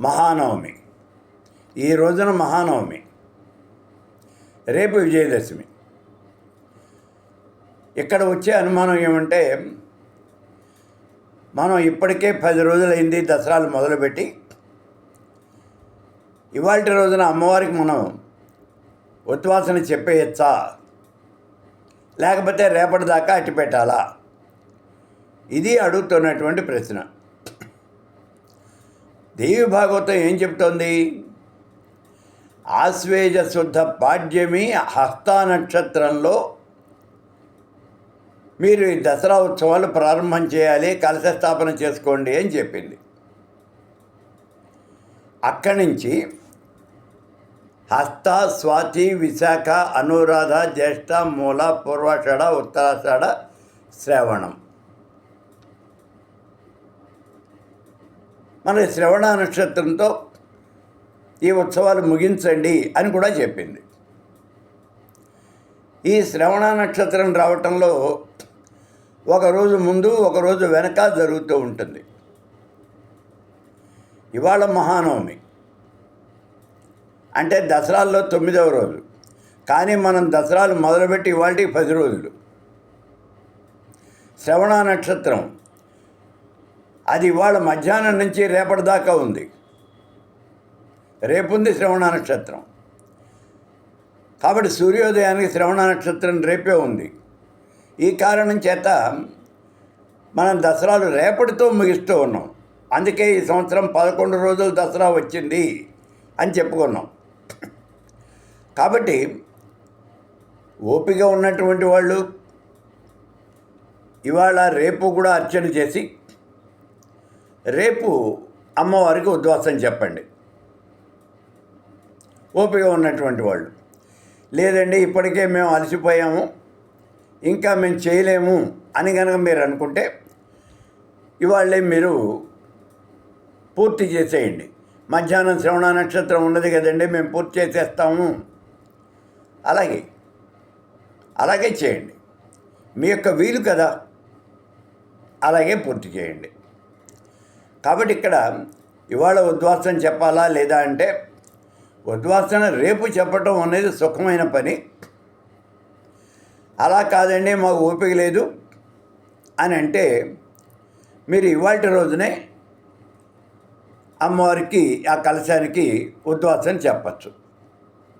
మహానవమి. ఈ రోజున మహానవమి. రేపు విజయదశమి. ఇక్కడ వచ్చే అనుమానం ఏమంటే మనం ఇప్పటికే పది రోజులైంది దసరాలు మొదలుపెట్టి ఇవాళ రోజున అమ్మవారికి మనం ఉత్వాసన చెప్పేయచ్చా? లేకపోతే రేపటి దాకా అట్టి పెట్టాలా ఇది అడుగుతున్నటువంటి ప్రశ్న. దేవి భాగవతం ఏం చెప్తోంది? ఆశ్వేజ శుద్ధ పాడ్యమి హస్త నక్షత్రంలో మీరు ఈ దసరా ఉత్సవాలు ప్రారంభం చేయాలి కలశ స్థాపన చేసుకోండి అని చెప్పింది. అక్కడి నుంచి హస్త స్వాతి విశాఖ అనురాధ జ్యేష్ఠ మూల పూర్వాషాఢ ఉత్తరాషాఢ శ్రావణం. మన శ్రవణ నక్షత్రంతో ఈ ఉత్సవాలు ముగించండి అని కూడా చెప్పింది. ఈ శ్రవణ నక్షత్రం రావటంలో ఒకరోజు ముందు ఒకరోజు వెనక జరుగుతూ ఉంటుంది. ఇవాళ మహానవమి. అంటే దసరాల్లో తొమ్మిదవ రోజు. కానీ మనం దసరాలు మొదలుపెట్టి ఇవాళకి పది రోజులు. శ్రవణ నక్షత్రం అది ఇవాళ మధ్యాహ్నం నుంచి రేపటి దాకా ఉంది. రేపుంది శ్రవణ నక్షత్రం. కాబట్టి సూర్యోదయానికి శ్రవణ నక్షత్రం రేపే ఉంది. ఈ కారణం చేత మనం దసరాలు రేపటితో ముగిస్తూ ఉన్నాం. అందుకే ఈ సంవత్సరం పదకొండు రోజులు దసరా వచ్చింది అని చెప్పుకున్నాం. కాబట్టి ఓపిక ఉన్నటువంటి వాళ్ళు ఇవాళ రేపు కూడా అర్చన చేసి రేపు అమ్మవారికి ఉద్వాసం చెప్పండి. ఓపిక ఉన్నటువంటి వాళ్ళు. లేదండి ఇప్పటికే మేము అలసిపోయాము. ఇంకా మేము చేయలేము అని కనుక మీరు అనుకుంటే ఇవాళ్ళే మీరు పూర్తి చేసేయండి. మధ్యాహ్నం శ్రవణ నక్షత్రం ఉన్నది కదండి మేము పూర్తి చేసేస్తాము. అలాగే అలాగే చేయండి. మీ యొక్క వీలు కదా అలాగే పూర్తి చేయండి. కాబట్టి ఇక్కడ ఇవాళ ఉద్వాసన చెప్పాలా లేదా అంటే ఉద్వాసన రేపు చెప్పటం అనేది సుఖమైన పని. అలా కాదండి మాకు ఓపిక లేదు అని అంటే మీరు ఇవాళ రోజునే అమ్మవారికి ఆ కలశానికి ఉద్వాసన చెప్పచ్చు.